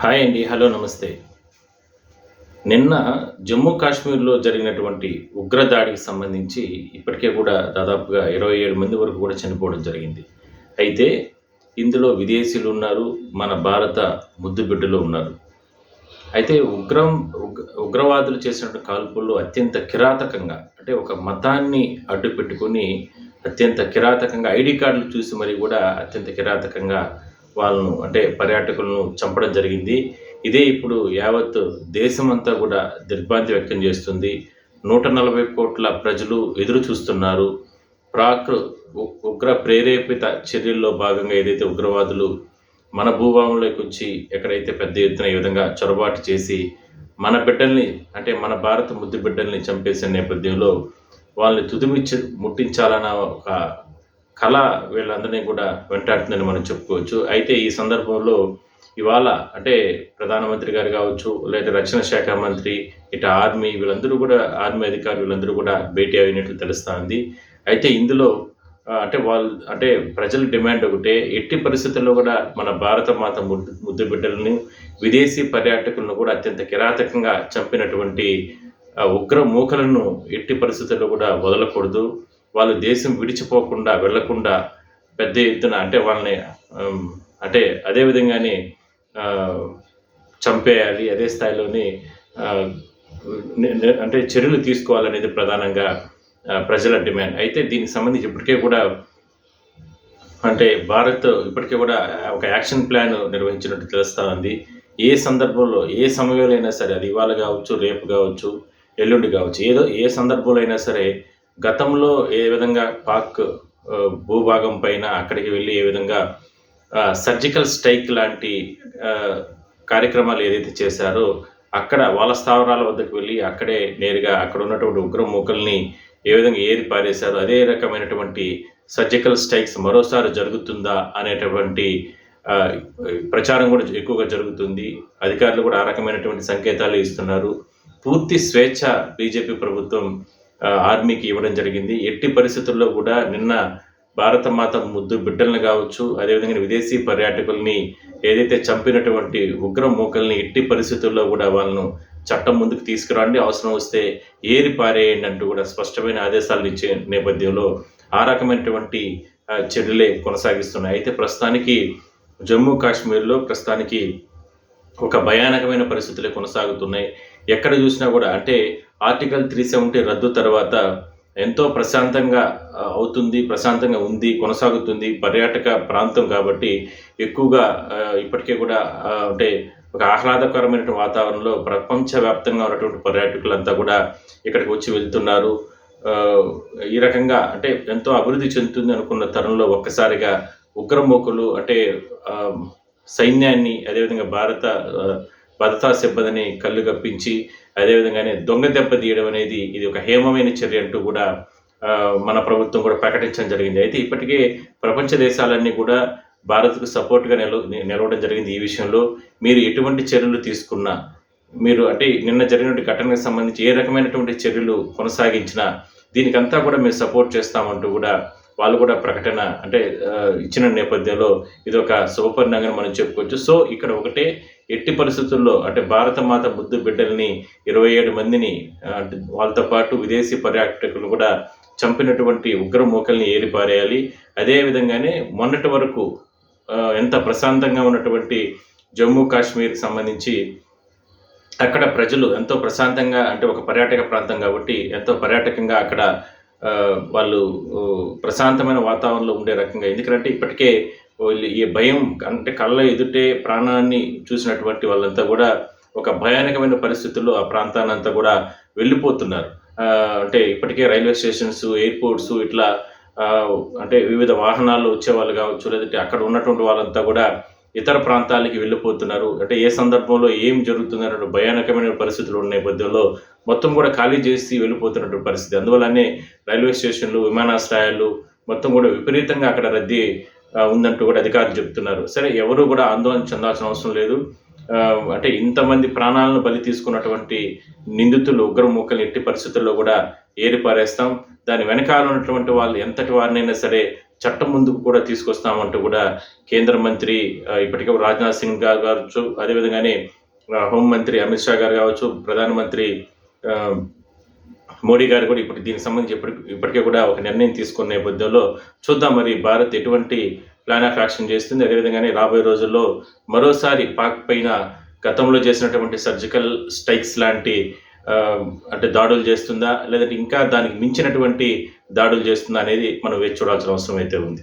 Hi అండి hello నమస్తే. నిన్న జమ్మూ కాశ్మీర్లో జరిగినటువంటి ఉగ్రదాడికి సంబంధించి ఇప్పటికే కూడా దాదాపుగా ఇరవై ఏడు మంది వరకు కూడా చనిపోవడం జరిగింది. అయితే ఇందులో విదేశీయులు ఉన్నారు మన భారత ముద్దు బిడ్డలు ఉన్నారు. అయితే ఉగ్రం ఉగ్రవాదులు చేసినటువంటి కాల్పుల్లో అత్యంత కిరాతకంగా అంటే ఒక మతాన్ని అడ్డు పెట్టుకొని అత్యంత కిరాతకంగా ఐడి కార్డులు చూసి మరి కూడా అత్యంత కిరాతకంగా వాళ్ళను అంటే పర్యాటకులను చంపడం జరిగింది. ఇదే ఇప్పుడు యావత్ దేశమంతా కూడా దిగ్భ్రాంతి వ్యక్తం చేస్తుంది. నూట నలభై కోట్ల ప్రజలు ఎదురు చూస్తున్నారు ప్రాక్ ఉ- ఉగ్ర ప్రేరేపిత చర్యల్లో భాగంగా ఏదైతే ఉగ్రవాదులు మన భూభాగంలోకి వచ్చి ఎక్కడైతే పెద్ద ఎత్తున ఈ విధంగా చొరబాటు చేసి మన బిడ్డల్ని అంటే మన భారత ముద్దు బిడ్డల్ని చంపేసే నేపథ్యంలో వాళ్ళని తుదిమిచ్చి ముట్టించాలన్న ఒక కళ వీళ్ళందరినీ కూడా వెంటాడుతుందని మనం చెప్పుకోవచ్చు. అయితే ఈ సందర్భంలో ఇవాళ అంటే ప్రధానమంత్రి గారు కావచ్చు లేదా రక్షణ శాఖ మంత్రి ఇటు ఆర్మీ వీళ్ళందరూ కూడా ఆర్మీ అధికారులు వీళ్ళందరూ కూడా భేటీ అయినట్లు తెలుస్తా ఉంది అయితే ఇందులో అంటే వాళ్ళు అంటే ప్రజల డిమాండ్ ఒకటే ఎట్టి పరిస్థితుల్లో కూడా మన భారత మాత ముద్దు ముద్దు బిడ్డలను విదేశీ పర్యాటకులను కూడా అత్యంత కిరాతకంగా చంపినటువంటి ఉగ్ర మూకలను ఎట్టి పరిస్థితుల్లో కూడా వదలకూడదు. వాళ్ళు దేశం విడిచిపోకుండా వెళ్ళకుండా పెద్ద ఎత్తున అంటే వాళ్ళని అంటే అదే విధంగానే చంపేయాలి అదే స్థాయిలోని అంటే చర్యలు తీసుకోవాలనేది ప్రధానంగా ప్రజల డిమాండ్. అయితే దీనికి సంబంధించి ఇప్పటికే కూడా అంటే భారత్ ఇప్పటికే కూడా ఒక యాక్షన్ ప్లాన్ నిర్వహించినట్టు తెలుస్తా ఉంది. ఏ సందర్భంలో ఏ సమయంలో అయినా సరే అది ఇవాళ కావచ్చు రేపు కావచ్చు ఎల్లుండి కావచ్చు ఏదో ఏ సందర్భంలో అయినా సరే గతంలో ఏ విధంగా పాక్ భూభాగం పైన అక్కడికి వెళ్ళి ఏ విధంగా సర్జికల్ స్ట్రైక్ లాంటి కార్యక్రమాలు ఏదైతే చేశారో అక్కడ వాళ్ళ స్థావరాల వద్దకు వెళ్ళి అక్కడే నేరుగా అక్కడ ఉన్నటువంటి ఉగ్ర మూకల్ని ఏ విధంగా ఏది పారేశారో అదే రకమైనటువంటి సర్జికల్ స్ట్రైక్స్ మరోసారి జరుగుతుందా అనేటటువంటి ప్రచారం కూడా ఎక్కువగా జరుగుతుంది. అధికారులు కూడా ఆ రకమైనటువంటి సంకేతాలు ఇస్తున్నారు. పూర్తి స్వేచ్ఛ బీజేపీ ప్రభుత్వం ఆర్మీకి ఇవ్వడం జరిగింది. ఎట్టి పరిస్థితుల్లో కూడా నిన్న భారత మాత ముద్దు బిడ్డలను కావచ్చు అదేవిధంగా విదేశీ పర్యాటకుల్ని ఏదైతే చంపినటువంటి ఉగ్ర మూకల్ని ఎట్టి పరిస్థితుల్లో కూడా వాళ్ళను చట్టం ముందుకు తీసుకురండి. అవసరం వస్తే ఏరి పారేయండి అంటూ కూడా స్పష్టమైన ఆదేశాలు ఇచ్చే నేపథ్యంలో ఆ రకమైనటువంటి చర్యలే కొనసాగిస్తున్నాయి. అయితే ప్రస్తుతానికి జమ్మూ కాశ్మీర్లో ప్రస్తుతానికి ఒక భయానకమైన పరిస్థితులే కొనసాగుతున్నాయి. ఎక్కడ చూసినా కూడా అంటే ఆర్టికల్ త్రీ సెవెంటీ రద్దు తర్వాత ఎంతో ప్రశాంతంగా అవుతుంది ప్రశాంతంగా ఉంది కొనసాగుతుంది పర్యాటక ప్రాంతం కాబట్టి ఎక్కువగా ఇప్పటికే కూడా అంటే ఒక ఆహ్లాదకరమైన వాతావరణంలో ప్రపంచవ్యాప్తంగా ఉన్నటువంటి పర్యాటకులంతా కూడా ఇక్కడికి వచ్చి వెళ్తున్నారు. ఈ రకంగా అంటే ఎంతో అభివృద్ధి చెందుతుంది అనుకున్న తరుణంలో ఒక్కసారిగా ఉగ్రమోకులు అంటే సైన్యాన్ని అదేవిధంగా భారత భద్రతా సిబ్బందిని కళ్ళు గప్పించి అదేవిధంగానే దొంగ దెబ్బ తీయడం అనేది ఇది ఒక హేమమైన చర్య అంటూ కూడా మన ప్రభుత్వం కూడా ప్రకటించడం జరిగింది. అయితే ఇప్పటికే ప్రపంచ దేశాలన్నీ కూడా భారత్కు సపోర్ట్గా నిల నిలవడం జరిగింది ఈ విషయంలో. మీరు ఎటువంటి చర్యలు తీసుకున్నా మీరు అంటే నిన్న జరిగినటువంటి ఘటనకు సంబంధించి ఏ రకమైనటువంటి చర్యలు కొనసాగించినా దీనికంతా కూడా మేము సపోర్ట్ చేస్తామంటూ కూడా వాళ్ళు కూడా ప్రకటన అంటే ఇచ్చిన నేపథ్యంలో ఇది ఒక శుభపరిణామం మనం చెప్పుకోవచ్చు. సో ఇక్కడ ఒకటే ఎట్టి పరిస్థితుల్లో అంటే భారత మాత ముద్దు బిడ్డల్ని ఇరవై ఏడు మందిని వాళ్ళతో పాటు విదేశీ పర్యాటకులు కూడా చంపినటువంటి ఉగ్ర మూకల్ని ఏరిపారేయాలి అదే విధంగానే మొన్నటి వరకు ఎంత ప్రశాంతంగా ఉన్నటువంటి జమ్మూ కాశ్మీర్కి సంబంధించి అక్కడ ప్రజలు ఎంతో ప్రశాంతంగా అంటే ఒక పర్యాటక ప్రాంతం కాబట్టి ఎంతో పర్యాటకంగా అక్కడ వాళ్ళు ప్రశాంతమైన వాతావరణంలో ఉండే రకంగా. ఎందుకంటే ఇప్పటికే ఈ భయం అంటే కళ్ళ ఎదుటే ప్రాణాన్ని చూసినటువంటి వాళ్ళంతా కూడా ఒక భయానకమైన పరిస్థితుల్లో ఆ ప్రాంతాన్ని అంతా కూడా వెళ్ళిపోతున్నారు. అంటే ఇప్పటికే రైల్వే స్టేషన్స్ ఎయిర్పోర్ట్స్ ఇట్లా అంటే వివిధ వాహనాల్లో వచ్చే వాళ్ళు కావచ్చు లేదంటే అక్కడ ఉన్నటువంటి వాళ్ళంతా కూడా ఇతర ప్రాంతాలకి వెళ్ళిపోతున్నారు. అంటే ఏ సందర్భంలో ఏం జరుగుతుందన్న భయానకమైన పరిస్థితులు ఉన్న నేపథ్యంలో మొత్తం కూడా ఖాళీ చేసి వెళ్ళిపోతున్నటువంటి పరిస్థితి. అందువల్లనే రైల్వే స్టేషన్లు విమానాశ్రయాలు మొత్తం కూడా విపరీతంగా అక్కడ రద్దీ ఉందంటూ కూడా అధికారులు చెప్తున్నారు. సరే ఎవరు కూడా ఆందోళన చెందాల్సిన అవసరం లేదు. అంటే ఇంతమంది ప్రాణాలను బలి తీసుకున్నటువంటి నిందితులు ఉగ్ర మూకలు ఎట్టి పరిస్థితుల్లో కూడా ఏరిపారేస్తాం. దాని వెనకాల ఉన్నటువంటి వాళ్ళు ఎంతటి వారినైనా సరే చట్టం ముందుకు కూడా తీసుకొస్తామంటూ కూడా కేంద్ర మంత్రి ఇప్పటికే రాజ్నాథ్ సింగ్ గారు కావచ్చు అదేవిధంగానే హోంమంత్రి అమిత్ షా గారు కావచ్చు ప్రధానమంత్రి మోడీ గారు కూడా ఇప్పుడు దీనికి సంబంధించి ఇప్పటి ఇప్పటికే కూడా ఒక నిర్ణయం తీసుకున్న నేపథ్యంలో చూద్దాం మరి భారత్ ఎటువంటి ప్లాన్ ఆఫ్ యాక్షన్ చేస్తుంది. అదేవిధంగానే రాబోయే రోజుల్లో మరోసారి పాక్ పైన గతంలో చేసినటువంటి సర్జికల్ స్ట్రైక్స్ లాంటి అంటే దాడులు చేస్తుందా? లేదంటే ఇంకా దానికి మించినటువంటి దాడులు చేస్తుందా అనేది మనం వేచి చూడాల్సిన అవసరం అయితే ఉంది.